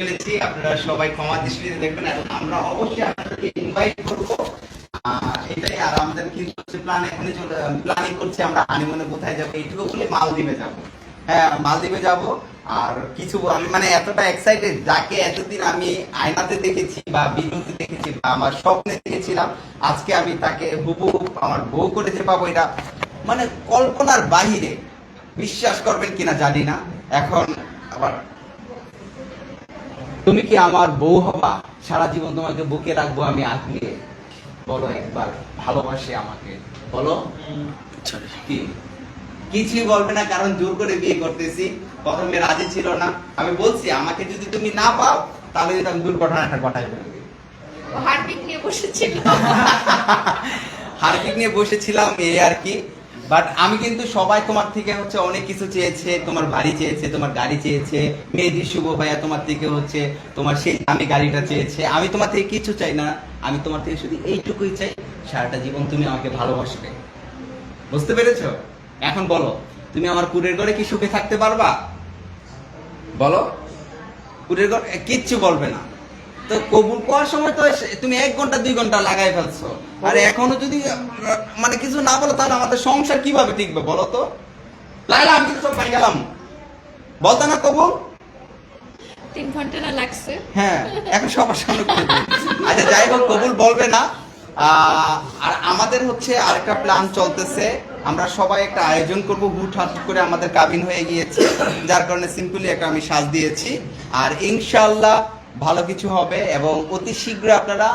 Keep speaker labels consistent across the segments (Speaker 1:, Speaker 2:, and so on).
Speaker 1: ফেলেছি, আপনারা সবাই ক্ষমা দৃষ্টিতে দেখবেন এবং আমরা অবশ্যই আপনাদেরকে ইনভাইট করব। এটাই, আর আমাদের কি হচ্ছে প্ল্যান এখনই প্ল্যানিং করছি আমরা হানিমুনে কোথায় যাব, এইটুকু বলে মালদ্বীপে যাব। হ্যাঁ মালদ্বীপে যাব। আর কিছু আমি মানে এতটা এক্সাইটেড যাকে এতদিন আমি আয়নাতে দেখেছি বা ভিডিওতে দেখেছি বা আমার স্বপ্নে দেখেছিলাম, আজকে আমি তাকে হুবহু আমার বউ করে যে পাবো এটা। মানে কল্পনার বাহিরে, বিশ্বাস করবেন কিনা জানি না। এখন আবার তুমি কি আমার বউ হবা? সারা জীবন তোমাকে বুকে রাখব আমি আগলিয়ে বলো একবার ভালোবাসে আমাকে। বলো। কি? কিছুই বলবে না কারণ জোর করে বিয়ে করতেছি। প্রথমে রাজি ছিল না। আমি বলছি আমাকে যদি তুমি না পাও তাহলে আমি দুর্ঘটনাটা ঘটাই ফেলব
Speaker 2: হার্টবিট নিয়ে বসেছিল
Speaker 1: হারপিক নিয়ে বসেছিলাম এই আর কি। বাট আমি কিন্তু সবাই তোমার থেকে হচ্ছে অনেক কিছু চেয়েছে, তোমার বাড়ি চেয়েছে, তোমার গাড়ি চেয়েছে মেহেদি শুভ ভাইয়া তোমার থেকে হচ্ছে, তোমার সেই আমি গাড়িটা চেয়েছে। আমি তোমার থেকে কিছু চাই না, আমি তোমার থেকে শুধু এইটুকুই চাই, সারাটা জীবন তুমি আমাকে ভালোবাসবে। বুঝতে পেরেছ? এখন বলো, তুমি আমার কুড়ের ঘরে কি সুখে থাকতে পারবা? বলো কুড়ের ঘর, কিচ্ছু বলবে না। তো কবুল করার সময় তো তুমি এক ঘণ্টা দুই ঘণ্টা লাগাই ফেলছো। আর এখনও যদি মানে কিছু না বলো তাহলে আমাদের সংসার কীভাবে টিকবে বলো তো? লাইলা আমি কিন্তু সব পাই গেলাম। বলতো না কবুল?
Speaker 2: তিন ঘণ্টা না লাগছে।
Speaker 1: হ্যাঁ এখন সবার সামনে আচ্ছা যাই হোক কবুল বলবে না। আহ, আর আমাদের হচ্ছে আরেকটা প্ল্যান চলতেছে। আমরা সবাই একটা আয়োজন করব হুটহাট করে আমাদের কাবিন হয়ে গিয়েছে। যার কারণে সিম্পলি একটা আমি সাজ দিয়েছি। আর ইনশাআল্লাহ ভালো কিছু হবে এবং অতি শীঘ্র আপনারা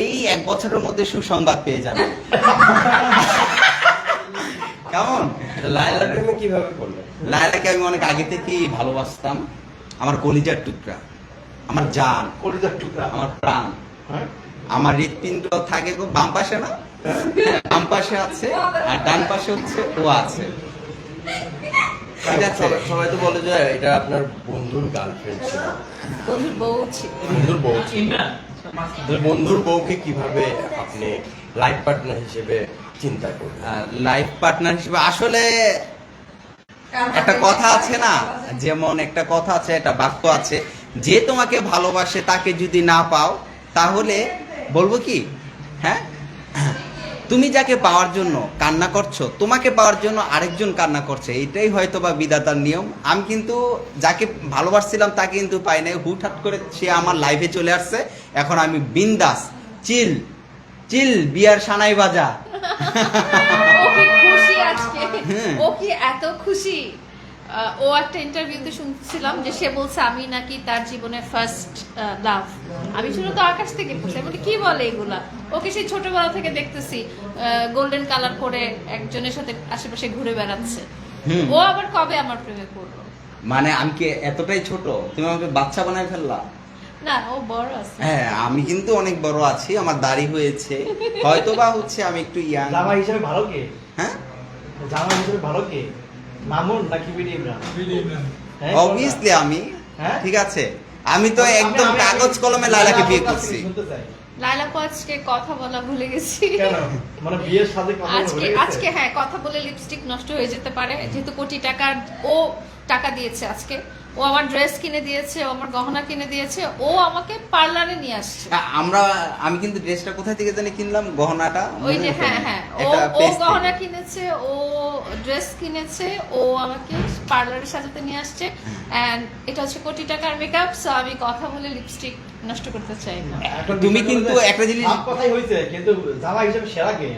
Speaker 1: এই এক বছরের মধ্যে সুসংবাদ পেয়ে যাবেন। কেমন?
Speaker 3: লাইলা প্রেমে কীভাবে
Speaker 1: লায়লাকে আমি অনেক আগে থেকেই ভালোবাসতাম। আমার কলিজার টুকরা আমার জান
Speaker 3: কলিজার টুকরা।
Speaker 1: আমার প্রাণ।
Speaker 3: হ্যাঁ?
Speaker 1: আমার হৃৎপিণ্ড থাকে গো বাম পাশে না? বাম পাশে আছে আর ডান পাশে হচ্ছে ও আছে।
Speaker 3: সবাই- সবাই তো বলে যে এটা আপনার বন্ধুর গার্লফ্রেন্ড ছিল।
Speaker 2: বন্ধুর বউ ছিল।
Speaker 3: বন্ধুর বউ ছিল। বন্ধুর বউকে কীভাবে আপনি লাইফ পার্টনার হিসেবে চিন্তা
Speaker 1: লাইফ পার্টনার হিসেবে আসলে একটা কথা আছে না? যেমন একটা কথা আছে একটা বাক্য আছে যে তোমাকে ভালোবাসে তাকে যদি না পাও তাহলে বলব কি? হ্যাঁ? তুমি যাকে পাওয়ার জন্য কান্না করছ তোমাকে পাওয়ার জন্য আরেকজন কান্না করছে এটাই হয়তো বা বিদাতার নিয়ম। আমি কিন্তু যাকে ভালোবাসছিলাম তাকে কিন্তু পাই নাই। হুটহাট করে সে আমার লাইফে চলে আসছে। এখন আমি বিন্দাস চিল চিল বিয়ার সানাই বাজা।
Speaker 2: ও কি খুশি আজকে।
Speaker 1: হ্যাঁ।
Speaker 2: ও কি এত খুশি। ও একটা ইন্টারভিউতে শুনছিলাম যে সে বলছে আমি নাকি তার জীবনে ফার্স্ট লাভ আমি শুনে তো আকাশ থেকে পড়ছি। আমি বলি, কি বলে এগুলা? ওকে সেই ছোটবেলা থেকে দেখতেছি গোল্ডেন কালার করে একজনের সাথে আশেপাশে ঘুরে বেড়াচ্ছে। ও আবার কবে আমার প্রেমে পড়ল?
Speaker 1: মানে আমি কি এতটাই ছোট? তুমি আমাকে বাচ্চা বানায় ফেললা?
Speaker 2: না ও বড় আছে।
Speaker 1: হ্যাঁ আমি কিন্তু অনেক বড় আছি আমার দাড়ি হয়েছে। হয়তো বা হচ্ছে আমি একটু ইয়াং
Speaker 4: জামা হিসেবে ভালো কে?
Speaker 1: হ্যাঁ?
Speaker 4: জামা হিসেবে ভালো কে? মামুন নাকি বিডি ইমরান? হ্যাঁ,
Speaker 1: অবভিয়াসলি আমি।
Speaker 4: হ্যাঁ?
Speaker 1: ঠিক আছে। আমি তো একদম কাগজ কলমে লালাকে বিয়ে করছি।
Speaker 4: চাই।
Speaker 2: আজকে কথা বলা ভুলে গেছি।
Speaker 4: মানে বিয়ের সাথে কথা
Speaker 2: আজকে আজকে হ্যাঁ কথা বলে লিপস্টিক নষ্ট হয়ে যেতে পারে। যেহেতু কোটি টাকার ও টাকা দিয়েছে আজকে। ও আমার ড্রেস কিনে দিয়েছে ও আমার গহনা কিনে দিয়েছে ও আমাকে পার্লারে নিয়ে আসছে।
Speaker 1: আমরা আমি কিন্তু ড্রেসটা কোথা থেকে জানি কিনলাম? গহনাটা
Speaker 2: ওই যে হ্যাঁ হ্যাঁ ও ও গহনা কিনেছে ও ড্রেস কিনেছে ও আমাকে পার্লারে সাজাতে নিয়ে আসছে। এন্ড এটা হচ্ছে কোটি টাকার মেকআপ সো আমি কথা বলে লিপস্টিক নষ্ট করতে চাই না।
Speaker 1: তুমি কিন্তু একটা জিনিস-
Speaker 4: সব কথাই হইছে কিন্তু জামা হিসেবে সেরা কে?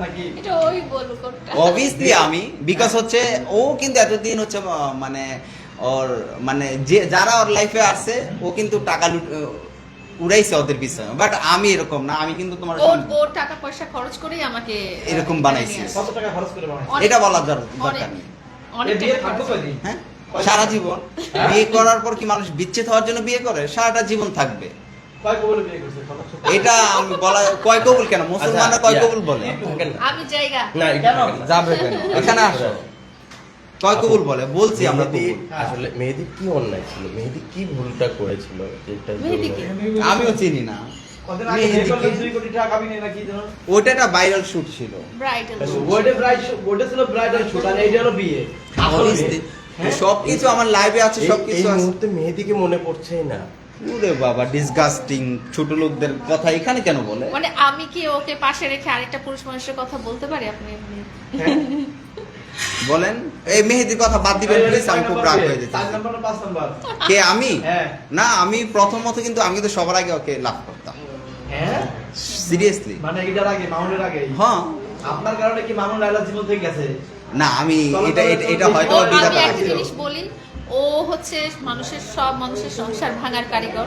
Speaker 4: নাকি
Speaker 2: এটা ওই বলুক ওটা
Speaker 1: অবভিয়াসলি আমি বিকজ হচ্ছে ও কিন্তু এতদিন হচ্ছে মানে ওর মানে যে যারা ওর লাইফে আসছে ও কিন্তু টাকা লুট- উড়াইছে ওদের পিছনে। বাট আমি এরকম না আমি কিন্তু তোমার
Speaker 2: ও ও টাকা পয়সা খরচ করেই আমাকে
Speaker 1: এরকম বানাইছে।
Speaker 4: কত টাকা খরচ করে বানাইছে?
Speaker 1: এটা দর- দরকার
Speaker 2: অনেক-
Speaker 1: নেই
Speaker 2: অনেক
Speaker 4: বিয়ে
Speaker 2: টাকা
Speaker 4: থাকব। কয়দিন?
Speaker 1: হ্যাঁ? সারা জীবন। বিয়ে করার পর কি মানুষ বিচ্ছেদ হওয়ার জন্য বিয়ে করে? সারাটা জীবন থাকবে।
Speaker 4: কয় কবলে বিয়ে করছে?
Speaker 1: এটা আমি বলা কয় কবুল কেন? মুসলমানরা
Speaker 3: আচ্ছা,
Speaker 1: কয় কবুল বলে।
Speaker 2: আমি জায়গা।
Speaker 3: না একটু
Speaker 4: কেন?
Speaker 3: না।
Speaker 1: যাবে কেন? এখানে আসো। কয় কবুল বলে? বলছি আমরা কবুল।
Speaker 3: আসলে মেহেদি কি অন্যায় ছিল? মেহেদি কি ভুলটা করেছিল যেটা
Speaker 1: আমিও চিনি না। ওটা একটা ভাইরাল শুট ছিল।
Speaker 4: বিয়ে। হ্যাঁ?
Speaker 1: সবকিছু আমার লাইভে আছে সবকিছু আছে।
Speaker 3: মুহূর্তে মেহেদিকে মনে পড়ছেই না।
Speaker 1: ওরে বাবা ডিসগাস্টিং ছোট লোকদের কথা এখানে কেন বলে?
Speaker 2: মানে আমি কি ওকে পাশে রেখে আরেকটা পুরুষ মানুষের কথা বলতে পারি? আপনি এমনি?
Speaker 1: বলেন। এই মেহেদির কথা বাদ দিবেন প্লিজ আমি খুব রাগ হয়ে যেতে কে আমি?
Speaker 4: হ্যাঁ।
Speaker 1: না আমি প্রথমত কিন্তু আমি কিন্তু সবার আগে ওকে লাভ করতাম।
Speaker 4: হ্যাঁ?
Speaker 1: সিরিয়াসলি
Speaker 4: মানে এটার আগে মামুনের আগে?
Speaker 1: হ্যাঁ।
Speaker 4: আপনার কারণে কি মামুন লাইলা জীবন থেকে গেছে?
Speaker 1: না আমি এটা এটা- হয়তো
Speaker 2: ও,
Speaker 1: বিধাতা
Speaker 2: একটা জিনিস বলি ও হচ্ছে মানুষের সব মানুষের সংসার ভাঙার কারিগর।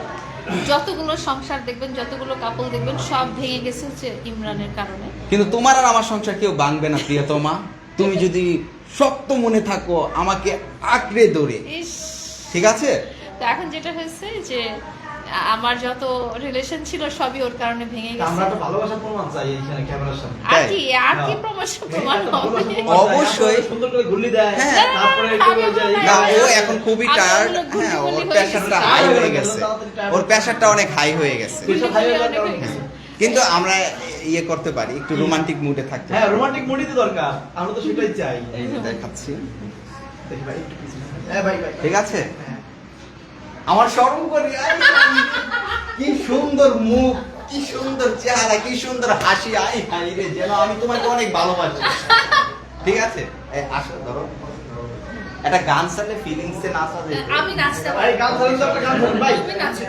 Speaker 2: যতগুলো সংসার দেখবেন যতগুলো কাপল দেখবেন সব ভেঙে গেছে হচ্ছে ইমরানের কারণে।
Speaker 1: কিন্তু তোমার আর আমার সংসার কেউ ভাঙবে না প্রিয়তমা। তুমি যদি শক্ত মনে থাকো আমাকে আঁকড়ে ধরে।
Speaker 2: ইস।
Speaker 1: ঠিক আছে?
Speaker 2: তো এখন যেটা হয়েছে যে আমার যত রিলেশন ছিল সবই ওর কারণে ভেঙে
Speaker 4: তা আমরা
Speaker 2: গেছে।
Speaker 4: একটা ভালোবাসার প্রমাণ চাই এইখানে ক্যামেরার সামনে।
Speaker 2: আর কি আর কি
Speaker 4: হ্যাঁ।
Speaker 2: প্রমাণ প্রমাণ হবে
Speaker 1: অবশ্যই।
Speaker 4: সুন্দর করে ঘুরলি দেয়
Speaker 1: হ্যাঁ।
Speaker 4: তারপরে
Speaker 1: না ও এখন খুবই টায়ার্ড হ্যাঁ ওর
Speaker 2: হয়ে গেছে।
Speaker 1: হাই হয়ে গেছে। ওর প্রেশারটা অনেক হাই হয়ে গেছে। কিন্তু আমরা ইয়ে করতে পারি একটু রোমান্টিক মুডে থাকতে
Speaker 4: হ্যাঁ রোমান্টিক মুডই তো দরকার আমরা তো সেটাই চাই।
Speaker 1: এই যে দেখাচ্ছি।
Speaker 4: হ্যাঁ ভাই ভাই।
Speaker 1: ঠিক আছে?
Speaker 4: হ্যাঁ।
Speaker 1: আমার স্মরণ করি কি সুন্দর মুখ কি সুন্দর চেহারা কি সুন্দর হাসি আই হাই রে যেন আমি তোমাকে অনেক ভালোবাসি। ঠিক আছে? এই আসো ধরো। একটা গান সালে ফিলিংস এ নাচা যায়
Speaker 2: আমি নাচতে পারি
Speaker 4: গান চালিয়ে তো একটা গান ধরুন ভাই
Speaker 2: তুমি নাচো।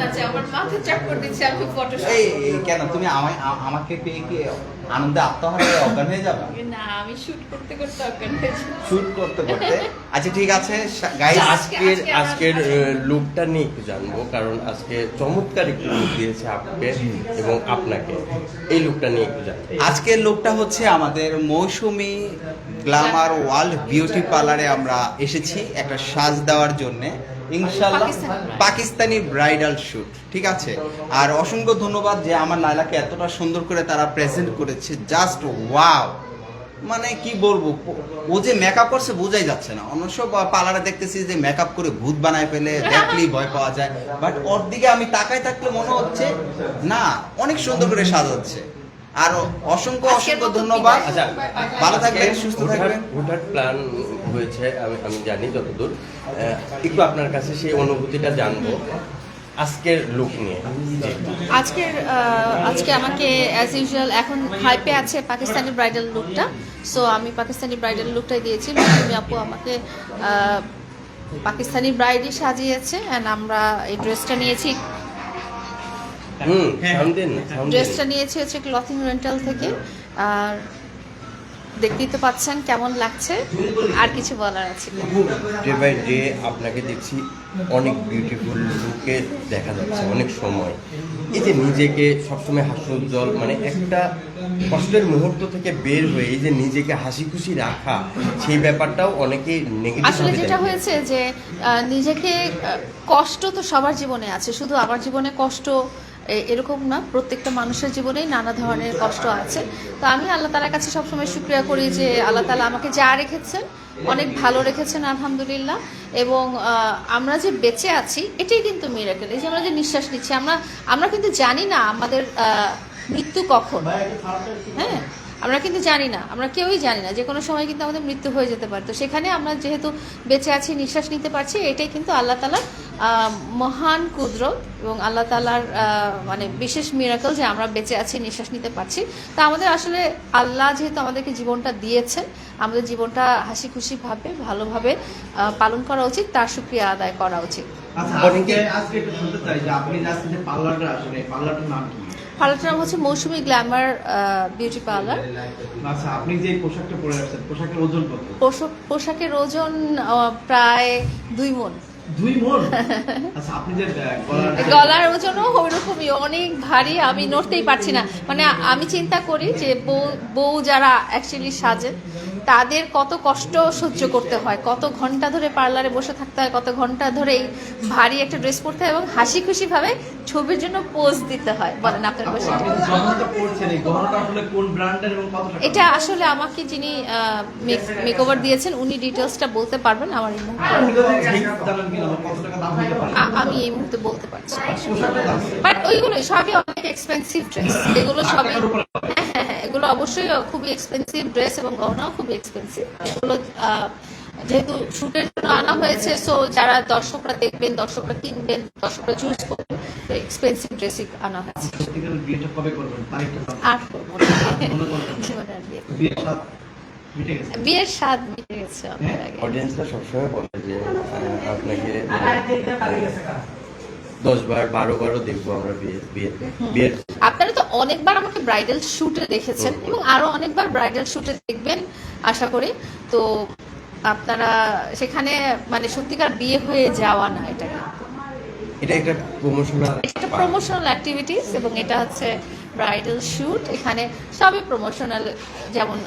Speaker 2: নাচে। আমার মাথা চাপ করে দিচ্ছে আমি ফটো
Speaker 1: এই এই, কেন? তুমি আমায় আমাকে পেয়ে কি আনন্দে আত্মহারা হয়ে অজ্ঞান হয়ে যাবে?
Speaker 2: না আমি শুট করতে করতে অজ্ঞান হয়েছি
Speaker 1: শুট করতে করতে? আচ্ছা ঠিক আছে। গাইস
Speaker 2: আজকে-
Speaker 3: আজকের আজকের লুকটা নিয়ে একটু জানব কারণ আজকে চমৎকার একটু লুক দিয়েছে আপনাকে এবং আপনাকে। এই লুকটা নিয়ে একটু জানব।
Speaker 1: আজকের লোকটা হচ্ছে আমাদের মৌসুমি গ্ল্যামার ওয়ার্ল্ড বিউটি পার্লারে আমরা এসেছি একটা সাজ দেওয়ার জন্য। ইনশাল্লাহ
Speaker 2: পাকিস্তানি
Speaker 1: ব্রাইডাল শুট ঠিক আছে? আর অসংখ্য ধন্যবাদ যে আমার লাইলাকে এতটা সুন্দর করে তারা প্রেজেন্ট করেছে জাস্ট ওয়াও মানে কি বলব ও যে মেকআপ করছে বোঝাই যাচ্ছে না। অন্য সব পার্লারে দেখতেছি যে মেকআপ করে ভূত বানায় ফেলে দেখলেই ভয় পাওয়া যায়। বাট ওর দিকে আমি তাকাই থাকলে মনে হচ্ছে না অনেক সুন্দর করে সাজাচ্ছে। আর অসংখ্য অসংখ্য ধন্যবাদ।
Speaker 3: আচ্ছা
Speaker 1: ভালো থাকবেন, সুস্থ থাকবেন।
Speaker 3: হুটহাট প্ল্যান হয়েছে আমি আমি জানি যতদূর। একটু আপনার কাছে সেই অনুভূতিটা জানব। আজকের লুক নিয়ে।
Speaker 2: আজকের আজকে আমাকে অ্যাজ ইউজুয়াল এখন হাইপে আছে পাকিস্তানি ব্রাইডাল লুকটা সো আমি পাকিস্তানি ব্রাইডাল লুকটাই দিয়েছি। তুমি আপু আমাকে পাকিস্তানি ব্রাইডই সাজিয়েছে। অ্যান্ড আমরা এই ড্রেসটা নিয়েছি। ড্রেসটা নিয়েছি হচ্ছে ক্লথিং রেন্টাল থেকে। আর দেখতেই তো পাচ্ছেন কেমন লাগছে। আর কিছু বলার আছে
Speaker 3: ডে বাই ডে আপনাকে দেখছি অনেক বিউটিফুল লুকে দেখা যাচ্ছে অনেক সময়। এই যে নিজেকে সবসময় হাস্যোজ্জ্বল মানে একটা কষ্টের মুহূর্ত থেকে বের হয়ে এই যে নিজেকে হাসি খুশি রাখা সেই ব্যাপারটাও অনেকে নেগেটিভ
Speaker 2: আসলে যেটা হয়েছে যে নিজেকে কষ্ট তো সবার জীবনে আছে শুধু আমার জীবনে কষ্ট এরকম না, প্রত্যেকটা মানুষের জীবনেই নানা ধরনের কষ্ট আছে। তো আমি আল্লাহ তালার কাছে সবসময় শুক্রিয়া করি যে আল্লাহ তালা আমাকে যা রেখেছেন, অনেক ভালো রেখেছেন, আলহামদুলিল্লাহ। এবং আমরা যে বেঁচে আছি, এটাই কিন্তু মিরাকেল এই যে আমরা যে নিঃশ্বাস নিচ্ছি, আমরা আমরা কিন্তু জানি না আমাদের মৃত্যু কখন। হ্যাঁ? আমরা কিন্তু জানি না, আমরা কেউই জানি না যে কোনো সময় কিন্তু আমাদের মৃত্যু হয়ে যেতে পারে। তো সেখানে আমরা যেহেতু বেঁচে আছি, নিঃশ্বাস নিতে পারছি, এটাই কিন্তু আল্লাহ তালার মহান কুদরত এবং আল্লাহ তালার মানে বিশেষ মিরাকল যে আমরা বেঁচে আছি, নিঃশ্বাস নিতে পারছি। তা আমাদের আসলে আল্লাহ যেহেতু আমাদেরকে জীবনটা দিয়েছেন, আমাদের জীবনটা হাসি খুশিভাবে ভালোভাবে পালন করা উচিত, তার সুক্রিয়া আদায় করা উচিত।
Speaker 4: আচ্ছা আজকে একটু শুনতে চাই যে আপনি যে পার্লারটা আসলে, পার্লারটার নাম কি?
Speaker 2: পার্লারটার নাম হচ্ছে মৌসুমি গ্ল্যামার বিউটি পার্লার।
Speaker 4: আচ্ছা আপনি যে পোশাকটা পরে আসছেন পোশাকের ওজন কত?
Speaker 2: পোশাক পোশাকের ওজন প্রায় দুই মন।
Speaker 4: দুই মন? আচ্ছা আপনি যে গলার
Speaker 2: গলার ওজনও ওইরকমই অনেক ভারী আমি নড়তেই পারছি না। মানে আমি চিন্তা করি যে বউ বউ যারা অ্যাকচুয়ালি সাজেন তাদের কত কষ্ট সহ্য করতে হয় কত ঘণ্টা ধরে পার্লারে বসে থাকতে হয় কত ঘণ্টা ধরে এই ভারী একটা ড্রেস পরতে হয় এবং হাসি খুশি ভাবে ছবির জন্য পোজ দিতে হয়। বলেন আপনার
Speaker 4: আপু,
Speaker 2: বসে এটা আসলে আমাকে যিনি মেকওভার দিয়েছেন উনি ডিটেলসটা বলতে পারবেন আমার এই আ- আমি এই মুহূর্তে বলতে পারছি। বাট ওইগুলো সবই অনেক এক্সপেন্সিভ ড্রেস এগুলো সবই
Speaker 4: টাকার উপরে
Speaker 2: হ্যাঁ হ্যাঁ হ্যাঁ এগুলো অবশ্যই খুবই এক্সপেন্সিভ ড্রেস এবং গহনাও খুবই এক্সপেন্সিভ এগুলো আহ, যেহেতু শুটের জন্য আনা হয়েছে সো যারা দর্শকরা দেখবেন দর্শকরা কিনবেন দর্শকরা চুজ করবেন এক্সপেন্সিভ ড্রেসই আনা হয়েছে। আর করব।
Speaker 4: বিয়ের
Speaker 2: স্বাদ মিটে গেছে?
Speaker 3: অডিয়েন্সরা সবসময় বলে যে আপনাকে দশ বার বারো দেখব আমরা বিয়ে বিয়ে বিয়ের
Speaker 2: আপনারা তো অনেকবার আমাকে ব্রাইডাল শুটে দেখেছেন এবং আরও অনেকবার ব্রাইডাল শুটে দেখবেন আশা করি। তো আপনারা সেখানে মানে সত্যিকার বিয়ে হয়ে যাওয়া না এটা
Speaker 3: এটা একটা প্রমোশনাল
Speaker 2: এটা প্রমোশনাল অ্যাক্টিভিটিস এবং এটা হচ্ছে ব্রাইডাল শুট এখানে সবই প্রমোশনাল যেমন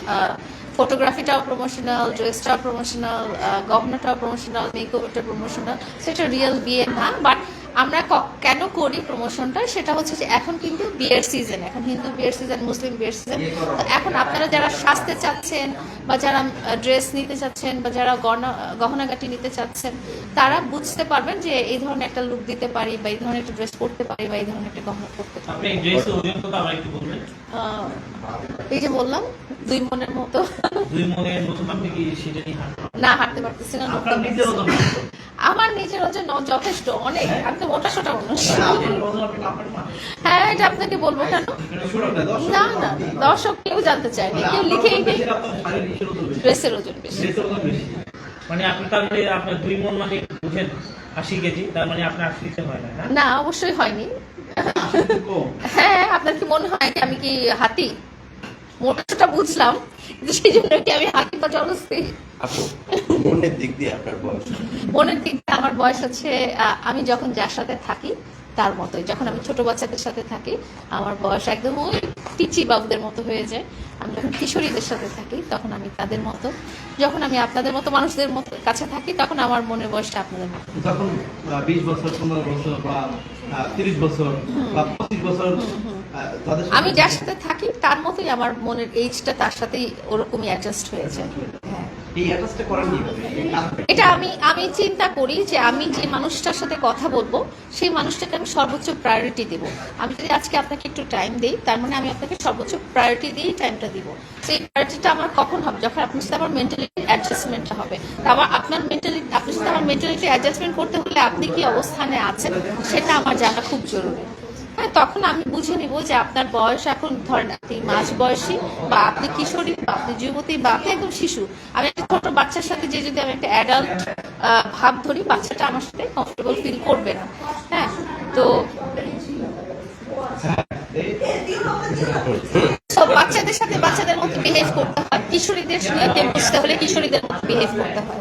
Speaker 2: ফটোগ্রাফিটাও প্রমোশনাল ড্রেসটাও প্রমোশনাল গহনাটাও প্রমোশনাল মেকওভারটা প্রমোশনাল সেটা রিয়েল বিয়ে না বাট আমরা কেন করি প্রমোশনটা সেটা হচ্ছে যে এখন কিন্তু বিয়ের সিজন এখন হিন্দু বিয়ের সিজন মুসলিম বিয়ের সিজন এখন আপনারা যারা সাজতে চাচ্ছেন বা যারা ড্রেস নিতে চাচ্ছেন বা যারা গহনা গহনাগাটি নিতে চাচ্ছেন তারা বুঝতে পারবেন যে এই ধরনের একটা লুক দিতে পারি বা এই ধরনের একটা ড্রেস পরতে পারি বা এই ধরনের একটা গহনা পরতে পারি। এই যে বললাম দুই মনের মতো।
Speaker 5: দুই মনের মতন আপনি কি সেটা নিয়ে?
Speaker 2: না হাঁটতে পারতেছি না? আমার নিজের ওজন যথেষ্ট অনেক। আমি তো মোটা সোটা মানুষ? হ্যাঁ এটা আপনাকে বলব কেন? না না দর্শক কেউ জানতে চায়নি কেউ লিখেই নেই। ড্রেসের ওজন বেশি।
Speaker 5: মানে আপনি তাহলে আপনার দুই মন মানে বুঝেন আশি কেজি তার মানে আপনার আশি হয় না হ্যাঁ?
Speaker 2: না অবশ্যই হয়নি। হ্যাঁ আপনার কি মনে হয় আমি কি হাতি? মোটাটা বুঝলাম সেই জন্য কি আমি হাতি বা জলস্থি?
Speaker 3: আপু মনের দিক দিয়ে আপনার বয়স?
Speaker 2: মনের দিক দিয়ে আমার বয়স হচ্ছে আমি যখন যার সাথে থাকি তার মতোই। যখন আমি ছোট বাচ্চাদের সাথে থাকি আমার বয়স একদম ওই পিচি বাবুদের মতো হয়ে যায়। আমি যখন কিশোরীদের সাথে থাকি তখন আমি তাদের মতো। যখন আমি আপনাদের মতো মানুষদের মতো কাছে থাকি তখন আমার মনের বয়সটা আপনাদের মতো।
Speaker 4: যখন বিশ বছর পনেরো বছর বা তিরিশ বছর বা পঁচিশ বছর
Speaker 2: আমি যার সাথে থাকি তার মতোই আমার মনের এইজটা তার সাথেই ওরকমই অ্যাডজাস্ট হয়েছে হ্যাঁ
Speaker 4: এই
Speaker 2: এটা আমি আমি চিন্তা করি যে আমি যে মানুষটার সাথে কথা বলব, সেই মানুষটাকে আমি সর্বোচ্চ প্রায়োরিটি দেব। আমি যদি আজকে আপনাকে একটু টাইম দিই, তার মানে আমি আপনাকে সর্বোচ্চ প্রায়োরিটি দিয়েই টাইমটা দিব। সেই প্রায়োরিটিটা আমার কখন হবে? যখন আপনার সাথে আমার মেন্টালিটি অ্যাডজাস্টমেন্টটা হবে। তা আমার আপনার মেন্টালিটি আপনার সাথে আমার মেন্টালিটি অ্যাডজাস্টমেন্ট করতে হলে আপনি কি অবস্থানে আছেন, সেটা আমার জানা খুব জরুরি। হ্যাঁ তখন আমি বুঝে নিব যে আপনার বয়স এখন ধরেন আপনি মাঝ বয়সী বা আপনি কিশোরী বা আপনি যুবতী বা আপনি একদম শিশু। আমি একটা ছোট বাচ্চার সাথে যে যদি আমি একটা অ্যাডাল্ট ভাব ধরি, বাচ্চাটা আমার সাথে কমফোর্টেবল ফিল করবে না। হ্যাঁ তো বাচ্চাদের সাথে বাচ্চাদের মতো বিহেভ করতে হয়। কিশোরীদের বুঝতে হলে কিশোরীদের মতো বিহেভ করতে হয়।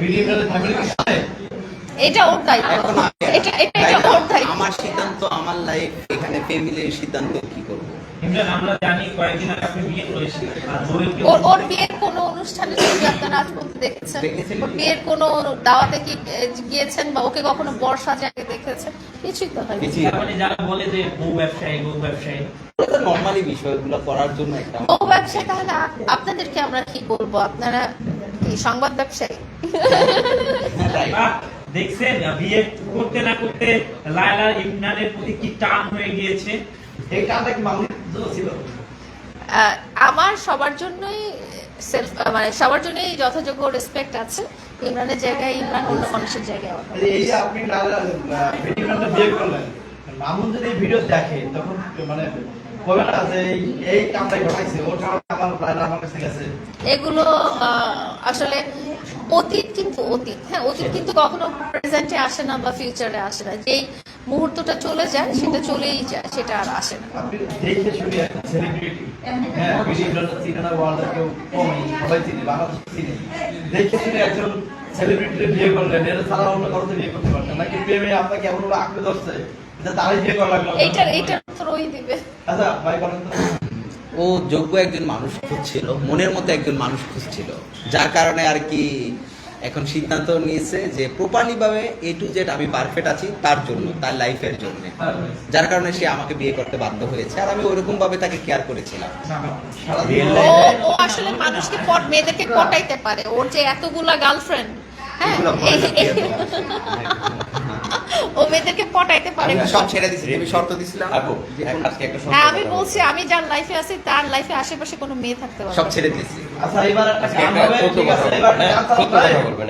Speaker 4: বিয়ে করল ফ্যামিলি
Speaker 2: এটা ওর দায়িত্ব এটা এটা এটা ওর দায়িত্ব
Speaker 1: আমার সিদ্ধান্ত আমার লাইফ এখানে ফ্যামিলির সিদ্ধান্ত কি করব?
Speaker 5: ইমরান আমরা জানি কয়েকদিন আগে আপনি বিয়ে করেছেন আর বউয়ের কি
Speaker 2: ওর ওর বিয়ের কোনো অনুষ্ঠানে ছবি আপনারা আজ পর্যন্ত দেখেছেন। ওর বিয়ের কোনো দাওয়াতে কি গিয়েছেন বা ওকে কখনো বর্ষা জায়গায় দেখেছেন? কিছুই তো
Speaker 5: মানে যারা বলে যে বউ ব্যবসায়ী বউ ব্যবসায়ী।
Speaker 1: নর্মালি বিষয়গুলো করার জন্য একটা
Speaker 2: ও ব্যবসা তাহলে আপনাদেরকে আমরা কি বলব? আপনারা কি সংবাদ ব্যবসায়ী?
Speaker 5: দেখছেন বিয়ে করতে না করতে লায়লা ইমরানের প্রতি কি টান হয়ে গিয়েছে?
Speaker 4: এই কাজটা কি মানুষ ছিল?
Speaker 2: আমার সবার জন্যই সেলফ মানে সবার জন্যই যথাযোগ্য রেসপেক্ট আছে। ইমরানের জায়গায় ইমরান অন্য মানুষের জায়গায়
Speaker 4: এই- যে আপনি লায়লা ভিডিওটা বিয়ে করলেন মামুন যদি ভিডিও দেখে তখন মানে কবে না যে এই- কামটাই ঘটাইছে? ওটা আমার প্রায় আমার কাছে গেছে।
Speaker 2: এগুলো আসলে অতীত কিন্তু অতীত। হ্যাঁ অতীত কিন্তু কখনো প্রেজেন্টে আসে না বা ফিউচারে আসে না। যেই মুহূর্তটা চলে যায় সেটা চলেই যায় সেটা আর আসে না।
Speaker 4: সেলিব্রিটি হ্যাঁ ভিডিওটা চিনে না ওয়ার্ল্ডের কেউ কমই সবাই চিনি বাংলাদেশ চিনি। দেখে শুনে একজন সেলিব্রিটি বিয়ে করলেন এটা ছাড়া অন্য কারোতে বিয়ে করতে পারতেন নাকি প্রেমে আপনাকে এমন আঁকড়ে ধরছে তারাই বিয়ে করা লাগল।
Speaker 2: এইটার এইটার উত্তর দিবে।
Speaker 4: আচ্ছা ভাই বলেন
Speaker 1: ও যোগ্য একজন মানুষ খুঁজছিল মনের মতো একজন মানুষ খুঁজছিল। যার কারণে আর কি এখন সিদ্ধান্ত নিয়েছে যে প্রপারলি ভাবে এ টু জেড আমি পারফেক্ট আছি তার জন্য তার লাইফের জন্য। যার কারণে সে আমাকে বিয়ে করতে বাধ্য হয়েছে আর আমি ওরকম ভাবে তাকে কেয়ার করেছিলাম।
Speaker 2: ও ও আসলে মানুষকে পট মেয়েদেরকে পটাইতে পারে। ওর যে এতগুলা গার্লফ্রেন্ড হ্যাঁ? ও মেয়েদেরকে পটাইতে পারে না।
Speaker 1: সব ছেড়ে দিছি তুমি শর্ত দিছিলাম।
Speaker 3: আপু আজকে একটা
Speaker 2: হ্যাঁ আমি বলছি আমি যার লাইফে আছি তার লাইফে আশেপাশে কোনো মেয়ে থাকতে পারবে
Speaker 1: সব ছেড়ে দিয়েছি।
Speaker 4: আচ্ছা এবার
Speaker 3: আজকে বলবেন,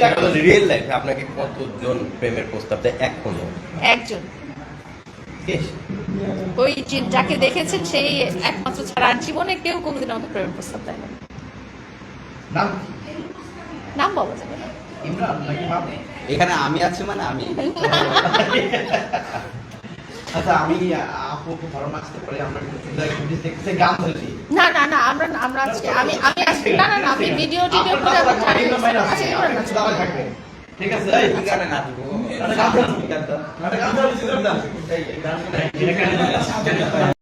Speaker 3: হ্যাঁ, রিয়েল লাইফে আপনাকে কতজন প্রেমের প্রস্তাব দেয়? এখনও?
Speaker 2: একজন। ওই যাকে দেখেছেন সেই একমাত্র ছাড়া আর জীবনে কেউ কোনোদিন আমাকে প্রেমের প্রস্তাব দেয় না।
Speaker 4: নাম
Speaker 2: নাম বলা। যাবে না
Speaker 4: ইমরান নাকি
Speaker 1: এখানে আমি আছি মানে আমি
Speaker 4: আচ্ছা আমি আপু ধারণা আসতে পারি আমরা গান ধরেছি
Speaker 2: না না না আমরা আমরা আজকে আমি আমি আজকে না না না আমি ভিডিও টিডিও করে আবার থাকব। আচ্ছা এবার নাচবো।
Speaker 4: ঠিক আছে এই
Speaker 1: গানে নাচবো
Speaker 4: গান ধরেছি গানটা একটা গান ধরেছি গানটা এই গান
Speaker 5: এটা কেন